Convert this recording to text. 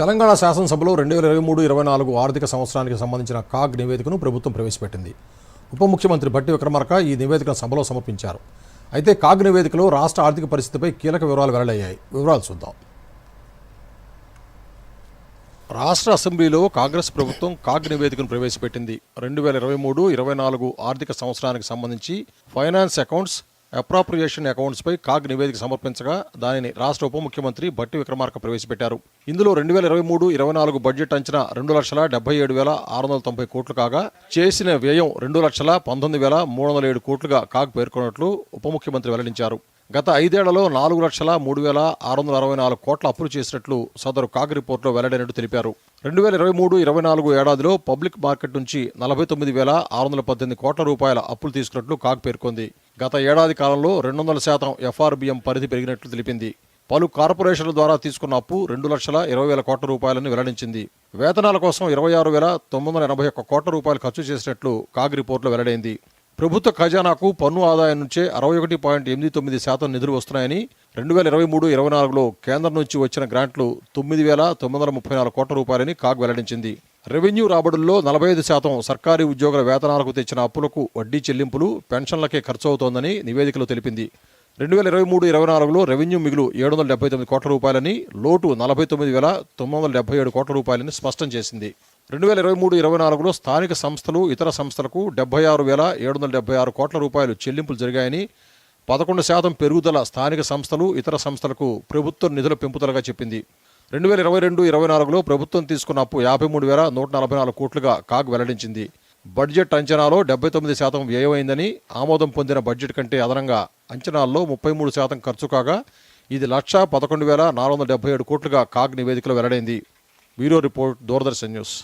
తెలంగాణ శాసనసభలో రెండు వేల ఇరవై మూడు ఇరవై నాలుగు ఆర్థిక సంవత్సరానికి సంబంధించిన కాగ్ నివేదికను ప్రభుత్వం ప్రవేశపెట్టింది. ఉప ముఖ్యమంత్రి భట్టి విక్రమార్క ఈ నివేదికను సభలో సమర్పించారు. అయితే కాగ్ నివేదికలో రాష్ట్ర ఆర్థిక పరిస్థితిపై కీలక వివరాలు వెల్లడయ్యాయి. వివరాలు చూద్దాం. రాష్ట్ర అసెంబ్లీలో కాంగ్రెస్ ప్రభుత్వం కాగ్ నివేదికను ప్రవేశపెట్టింది. రెండు వేల ఇరవై మూడు ఇరవై నాలుగు ఆర్థిక సంవత్సరానికి సంబంధించి ఫైనాన్స్ అకౌంట్స్ అప్రాప్రియేషన్ అకౌంట్స్ పై కాగ్ నివేదిక సమర్పించగా దానిని రాష్ట్ర ఉప ముఖ్యమంత్రి బట్టి విక్రమార్క ప్రవేశపెట్టారు. ఇందులో రెండు వేల ఇరవై మూడు ఇరవై నాలుగు బడ్జెట్ అంచనా రెండు లక్షల డెబ్బై ఏడు వేల ఆరు వందల తొంభై కోట్లు కాగా చేసిన వ్యయం రెండు లక్షల పంతొమ్మిది వేల మూడు వందల ఏడు కోట్లుగా కాగ్ పేర్కొన్నట్లు ఉప ముఖ్యమంత్రి వెల్లడించారు. గత ఐదేళ్ళలో నాలుగు లక్షల మూడు వేల ఆరు వందల అరవై నాలుగు కోట్ల అప్పులు చేసినట్లు సదరు కాగ్ రిపోర్టులో వెల్లడైనట్టు తెలిపారు. రెండు వేల ఇరవై మూడు ఇరవై నాలుగు ఏడాదిలో పబ్లిక్ మార్కెట్ నుంచి నలభై తొమ్మిది వేల ఆరు వందల పద్దెనిమిది కోట్ల రూపాయల అప్పులు తీసుకున్నట్లు కాగ్ పేర్కొంది. గత ఏడాది కాలంలో రెండు వందల శాతం ఎఫ్ఆర్బిఎం పరిధి పెరిగినట్లు తెలిపింది. పలు కార్పొరేషన్ల ద్వారా తీసుకున్న అప్పు రెండు లక్షల ఇరవై వేల కోట్ల రూపాయలను వెల్లడించింది. వేతనాల కోసం ఇరవై ఆరు వేల తొమ్మిది వందల ఎనభై ఒక్క కోట్ల రూపాయలు ఖర్చు చేసినట్లు కాగ్ రిపోర్టులో వెల్లడైంది. ప్రభుత్వ ఖజానాకు పన్ను ఆదాయం నుంచే అరవై ఒకటి పాయింట్ ఎనిమిది తొమ్మిది శాతం నిధులు వస్తున్నాయని రెండు వేల ఇరవై మూడు ఇరవై నాలుగులో కేంద్రం నుంచి వచ్చిన గ్రాంట్లు తొమ్మిది వేల తొమ్మిది వందల ముప్పై నాలుగు కోట్ల రూపాయలని కాగ్ వెల్లడించింది. రెవెన్యూ రాబడుల్లో నలభై ఐదు శాతం సర్కారీ ఉద్యోగుల వేతనాలకు తెచ్చిన అప్పులకు వడ్డీ చెల్లింపులు పెన్షన్లకే ఖర్చు అవుతోందని నివేదికలో తెలిపింది. రెండు వేల ఇరవై మూడు ఇరవై నాలుగులో రెవెన్యూ మిగులు ఏడు వందల డెబ్బై తొమ్మిది కోట్ల రూపాయలని లోటు నలభై తొమ్మిది వేల తొమ్మిది వందల డెబ్బై ఏడు కోట్ల రూపాయలని స్పష్టం చేసింది. రెండు వేల ఇరవై మూడు ఇరవై నాలుగులో స్థానిక సంస్థలు ఇతర సంస్థలకు డెబ్బై ఆరు వేల ఏడు వందల డెబ్బై ఆరు కోట్ల రూపాయలు చెల్లింపులు జరిగాయని పదకొండు శాతం పెరుగుదల స్థానిక సంస్థలు ఇతర సంస్థలకు ప్రభుత్వ నిధుల పెంపుదలగా చెప్పింది. రెండు వేల ఇరవై రెండు ఇరవై నాలుగులో ప్రభుత్వం తీసుకున్న అప్పు యాభై మూడు వేల నూట నలభై నాలుగు కోట్లుగా కాగ్ వెల్లడించింది. బడ్జెట్ అంచనాలో డెబ్బై తొమ్మిది శాతం వ్యయమైందని ఆమోదం పొందిన బడ్జెట్ కంటే అదనంగా అంచనాల్లో ముప్పై మూడు శాతం ఖర్చు కాగా ఇది లక్ష పదకొండు వేల నాలుగు వందల డెబ్బై ఏడు కోట్లుగా కాగ్ నివేదికలో వెల్లడైంది. Bureau report Doordarshan news.